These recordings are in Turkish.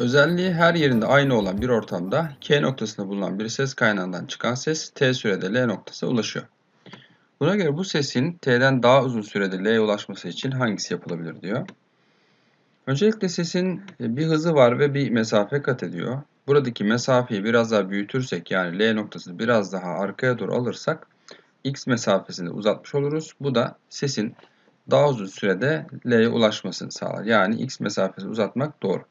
Özelliği her yerinde aynı olan bir ortamda K noktasında bulunan bir ses kaynağından çıkan ses T sürede L noktasına ulaşıyor. Buna göre bu sesin T'den daha uzun sürede L'ye ulaşması için hangisi yapılabilir diyor. Öncelikle sesin bir hızı var ve bir mesafe kat ediyor. Buradaki mesafeyi biraz daha büyütürsek yani L noktasını biraz daha arkaya doğru alırsak X mesafesini uzatmış oluruz. Bu da sesin daha uzun sürede L'ye ulaşmasını sağlar. Yani X mesafesini uzatmak doğru.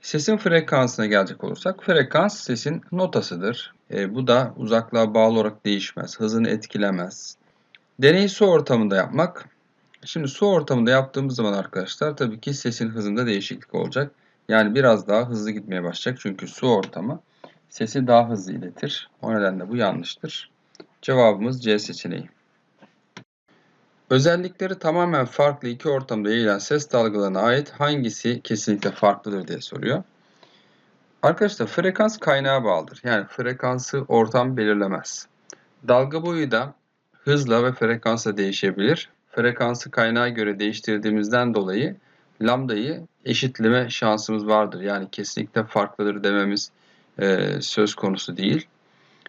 Sesin frekansına gelecek olursak frekans sesin notasıdır. E, bu da uzaklığa bağlı olarak değişmez. Hızını etkilemez. Deneyi su ortamında yapmak. Şimdi su ortamında yaptığımız zaman arkadaşlar tabii ki sesin hızında değişiklik olacak. Yani biraz daha hızlı gitmeye başlayacak. Çünkü su ortamı sesi daha hızlı iletir. O nedenle bu yanlıştır. Cevabımız C seçeneği. Özellikleri tamamen farklı iki ortamda yayılan ses dalgalarına ait hangisi kesinlikle farklıdır diye soruyor. Arkadaşlar frekans kaynağa bağlıdır. Yani frekansı ortam belirlemez. Dalga boyu da hızla ve frekansla değişebilir. Frekansı kaynağa göre değiştirdiğimizden dolayı lambdayı eşitleme şansımız vardır. Yani kesinlikle farklıdır dememiz e, söz konusu değil.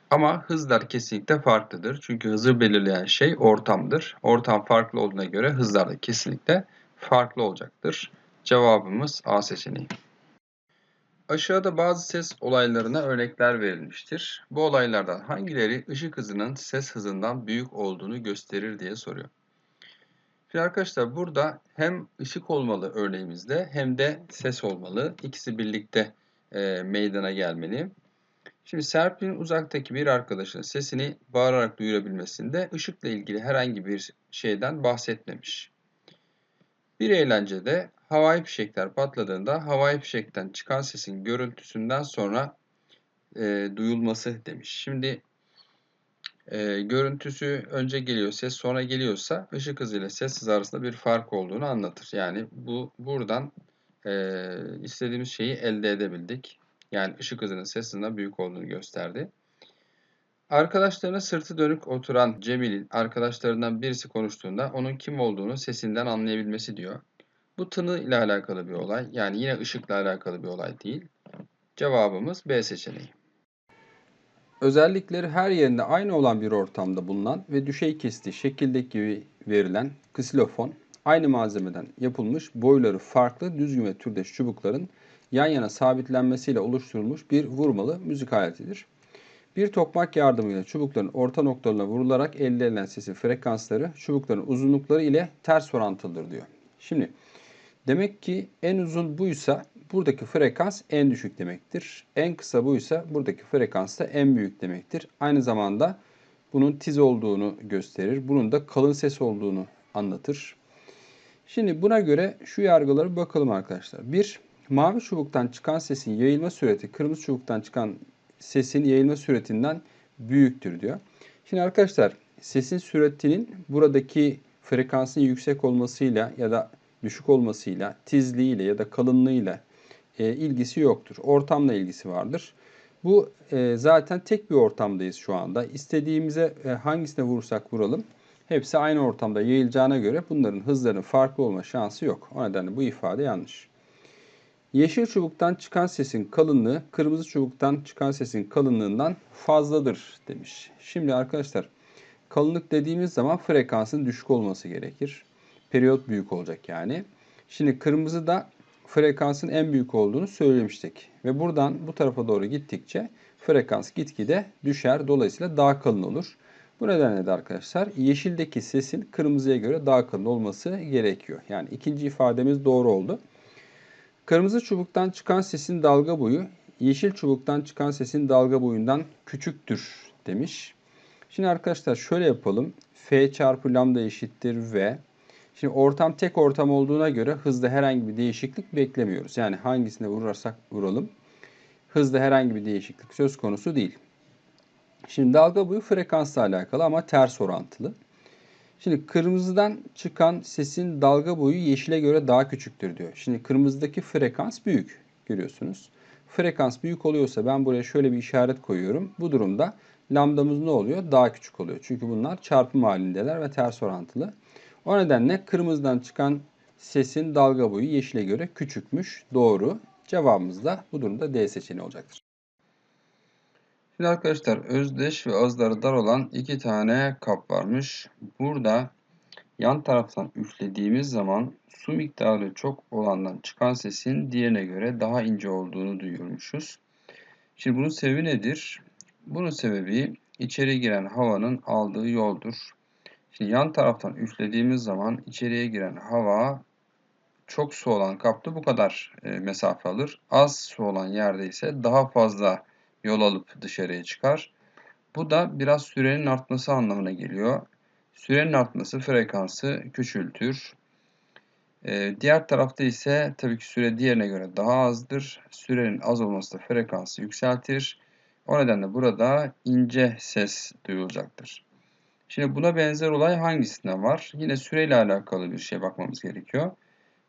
Ama hızlar kesinlikle farklıdır. Çünkü hızı belirleyen şey ortamdır. Ortam farklı olduğuna göre hızlar da kesinlikle farklı olacaktır. Cevabımız A seçeneği. Aşağıda bazı ses olaylarına örnekler verilmiştir. Bu olaylardan hangileri ışık hızının ses hızından büyük olduğunu gösterir diye soruyor. Şimdi arkadaşlar burada hem ışık olmalı örneğimizde hem de ses olmalı. İkisi birlikte e, meydana gelmeli. Şimdi Serpil'in uzaktaki bir arkadaşının sesini bağırarak duyurabilmesinde ışıkla ilgili herhangi bir şeyden bahsetmemiş. Bir eğlencede havai fişekler patladığında havai fişekten çıkan sesin görüntüsünden sonra e, duyulması demiş. Şimdi e, görüntüsü önce geliyor, ses sonra geliyorsa ışık hızıyla ses hızı arasında bir fark olduğunu anlatır. Yani bu buradan e, istediğimiz şeyi elde edebildik. Yani ışık hızının ses hızından büyük olduğunu gösterdi. Arkadaşlarına sırtı dönük oturan Cemil'in arkadaşlarından birisi konuştuğunda onun kim olduğunu sesinden anlayabilmesi diyor. Bu tını ile alakalı bir olay. Yani yine ışıkla alakalı bir olay değil. Cevabımız B seçeneği. Özellikleri her yerinde aynı olan bir ortamda bulunan ve düşey kestiği şekildeki gibi verilen ksilofon aynı malzemeden yapılmış boyları farklı düzgün ve türdeş çubukların yan yana sabitlenmesiyle oluşturulmuş bir vurmalı müzik aletidir. Bir tokmak yardımıyla çubukların orta noktalarına vurularak elde edilen sesin frekansları çubukların uzunlukları ile ters orantılıdır diyor. Şimdi demek ki en uzun buysa buradaki frekans en düşük demektir. En kısa buysa buradaki frekans da en büyük demektir. Aynı zamanda bunun tiz olduğunu gösterir. Bunun da kalın ses olduğunu anlatır. Şimdi buna göre şu yargıları bakalım arkadaşlar. Bir, mavi çubuktan çıkan sesin yayılma süreti kırmızı çubuktan çıkan sesin yayılma süretinden büyüktür diyor. Şimdi arkadaşlar sesin süretinin buradaki frekansın yüksek olmasıyla ya da düşük olmasıyla, tizliğiyle ya da kalınlığıyla e, ilgisi yoktur. Ortamla ilgisi vardır. Bu e, zaten tek bir ortamdayız şu anda. İstediğimize e, hangisine vurursak vuralım hepsi aynı ortamda yayılacağına göre bunların hızlarının farklı olma şansı yok. O nedenle bu ifade yanlış. Yeşil çubuktan çıkan sesin kalınlığı kırmızı çubuktan çıkan sesin kalınlığından fazladır demiş. Şimdi arkadaşlar kalınlık dediğimiz zaman frekansın düşük olması gerekir. Periyot büyük olacak yani. Şimdi kırmızıda frekansın en büyük olduğunu söylemiştik. Ve buradan bu tarafa doğru gittikçe frekans gitgide düşer. Dolayısıyla daha kalın olur. Bu nedenle de arkadaşlar yeşildeki sesin kırmızıya göre daha kalın olması gerekiyor. Yani ikinci ifademiz doğru oldu. Kırmızı çubuktan çıkan sesin dalga boyu yeşil çubuktan çıkan sesin dalga boyundan küçüktür demiş. Şimdi arkadaşlar şöyle yapalım. F çarpı lambda eşittir V. Şimdi ortam tek ortam olduğuna göre hızda herhangi bir değişiklik beklemiyoruz. Yani hangisine vurursak vuralım. Hızda herhangi bir değişiklik söz konusu değil. Şimdi dalga boyu frekansla alakalı ama ters orantılı. Şimdi kırmızıdan çıkan sesin dalga boyu yeşile göre daha küçüktür diyor. Şimdi kırmızıdaki frekans büyük görüyorsunuz. Frekans büyük oluyorsa ben buraya şöyle bir işaret koyuyorum. Bu durumda lambdamız ne oluyor? Daha küçük oluyor. Çünkü bunlar çarpım halindeler ve ters orantılı. O nedenle kırmızıdan çıkan sesin dalga boyu yeşile göre küçükmüş. Doğru. Cevabımız da bu durumda D seçeneği olacaktır. Şimdi arkadaşlar özdeş ve azları dar olan iki tane kap varmış. Burada yan taraftan üflediğimiz zaman su miktarı çok olandan çıkan sesin diğerine göre daha ince olduğunu duyuyormuşuz. Şimdi bunun sebebi nedir? Bunun sebebi içeri giren havanın aldığı yoldur. Şimdi yan taraftan üflediğimiz zaman içeriye giren hava çok su olan kapta bu kadar e, mesafe alır. Az su olan yerde ise daha fazla yol alıp dışarıya çıkar. Bu da biraz sürenin artması anlamına geliyor. Sürenin artması frekansı küçültür. Ee, diğer tarafta ise tabii ki süre diğerine göre daha azdır. Sürenin az olması da frekansı yükseltir. O nedenle burada ince ses duyulacaktır. Şimdi buna benzer olay hangisinde var? Yine süreyle alakalı bir şey bakmamız gerekiyor.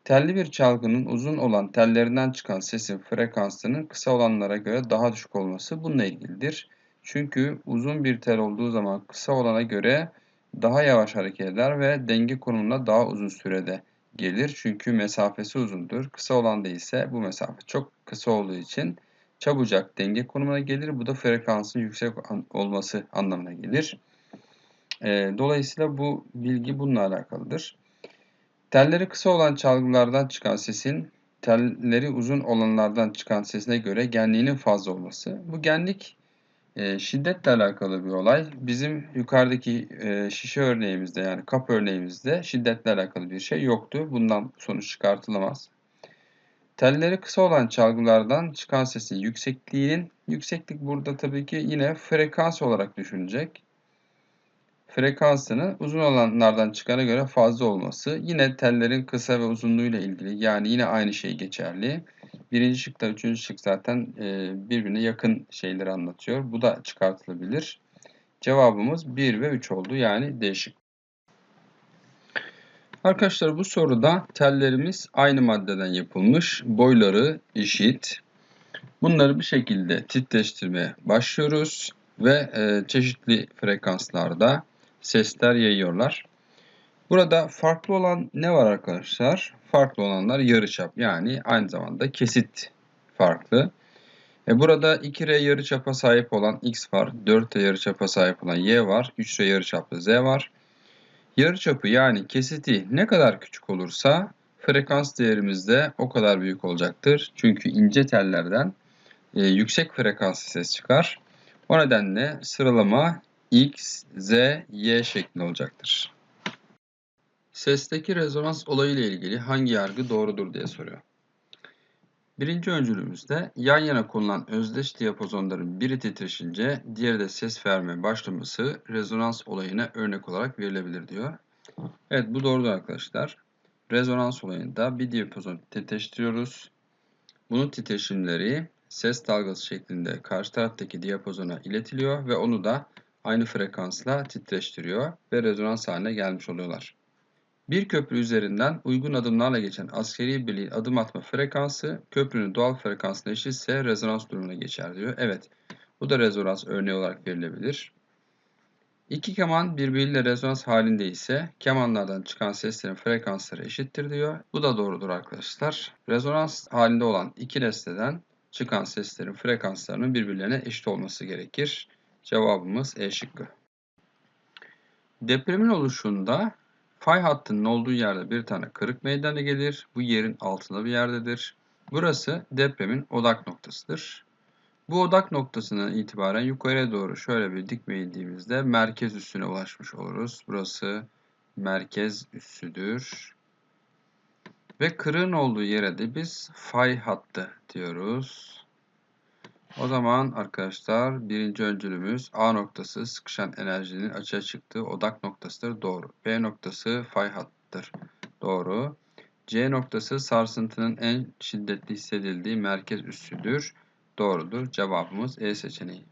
Telli bir çalgının uzun olan tellerinden çıkan sesin frekansının kısa olanlara göre daha düşük olması bununla ilgilidir. Çünkü uzun bir tel olduğu zaman kısa olana göre daha yavaş hareket eder ve denge konumuna daha uzun sürede gelir. Çünkü mesafesi uzundur. Kısa olan ise bu mesafe çok kısa olduğu için çabucak denge konumuna gelir. Bu da frekansın yüksek olması anlamına gelir. Dolayısıyla bu bilgi bununla alakalıdır. Telleri kısa olan çalgılardan çıkan sesin telleri uzun olanlardan çıkan sesine göre genliğinin fazla olması. Bu genlik e, şiddetle alakalı bir olay. Bizim yukarıdaki e, şişe örneğimizde yani kap örneğimizde şiddetle alakalı bir şey yoktu. Bundan sonuç çıkartılamaz. Telleri kısa olan çalgılardan çıkan sesin yüksekliğinin, yükseklik burada tabii ki yine frekans olarak düşünecek frekansının uzun olanlardan çıkana göre fazla olması. Yine tellerin kısa ve uzunluğuyla ilgili yani yine aynı şey geçerli. Birinci şıkta üçüncü şık zaten e, birbirine yakın şeyleri anlatıyor. Bu da çıkartılabilir. Cevabımız 1 ve 3 oldu yani değişik. Arkadaşlar bu soruda tellerimiz aynı maddeden yapılmış. Boyları eşit. Bunları bir şekilde titreştirmeye başlıyoruz ve e, çeşitli frekanslarda sesler yayıyorlar. Burada farklı olan ne var arkadaşlar? Farklı olanlar yarıçap yani aynı zamanda kesit farklı. E burada 2R yarıçapa sahip olan X var, 4R yarıçapa sahip olan Y var, 3R yarıçaplı Z var. Yarıçapı yani kesiti ne kadar küçük olursa frekans değerimiz de o kadar büyük olacaktır. Çünkü ince tellerden e, yüksek frekanslı ses çıkar. O nedenle sıralama X, Z, Y şeklinde olacaktır. Sesteki rezonans olayı ile ilgili hangi yargı doğrudur diye soruyor. Birinci öncülümüzde yan yana konulan özdeş diyapazonların biri titreşince diğeri de ses vermeye başlaması rezonans olayına örnek olarak verilebilir diyor. Evet bu doğrudur arkadaşlar. Rezonans olayında bir diyapazon titreştiriyoruz. Bunun titreşimleri ses dalgası şeklinde karşı taraftaki diyapazona iletiliyor ve onu da aynı frekansla titreştiriyor ve rezonans haline gelmiş oluyorlar. Bir köprü üzerinden uygun adımlarla geçen askeri birliğin adım atma frekansı köprünün doğal frekansına eşitse rezonans durumuna geçer diyor. Evet bu da rezonans örneği olarak verilebilir. İki keman birbiriyle rezonans halinde ise kemanlardan çıkan seslerin frekansları eşittir diyor. Bu da doğrudur arkadaşlar. Rezonans halinde olan iki nesneden çıkan seslerin frekanslarının birbirlerine eşit olması gerekir. Cevabımız E şıkkı. Depremin oluşunda fay hattının olduğu yerde bir tane kırık meydana gelir. Bu yerin altında bir yerdedir. Burası depremin odak noktasıdır. Bu odak noktasından itibaren yukarıya doğru şöyle bir dikme indiğimizde merkez üssüne ulaşmış oluruz. Burası merkez üssüdür. Ve kırığın olduğu yere de biz fay hattı diyoruz. O zaman arkadaşlar birinci öncülümüz A noktası sıkışan enerjinin açığa çıktığı odak noktasıdır. Doğru. B noktası fay hattıdır. Doğru. C noktası sarsıntının en şiddetli hissedildiği merkez üssüdür. Doğrudur. Cevabımız E seçeneği.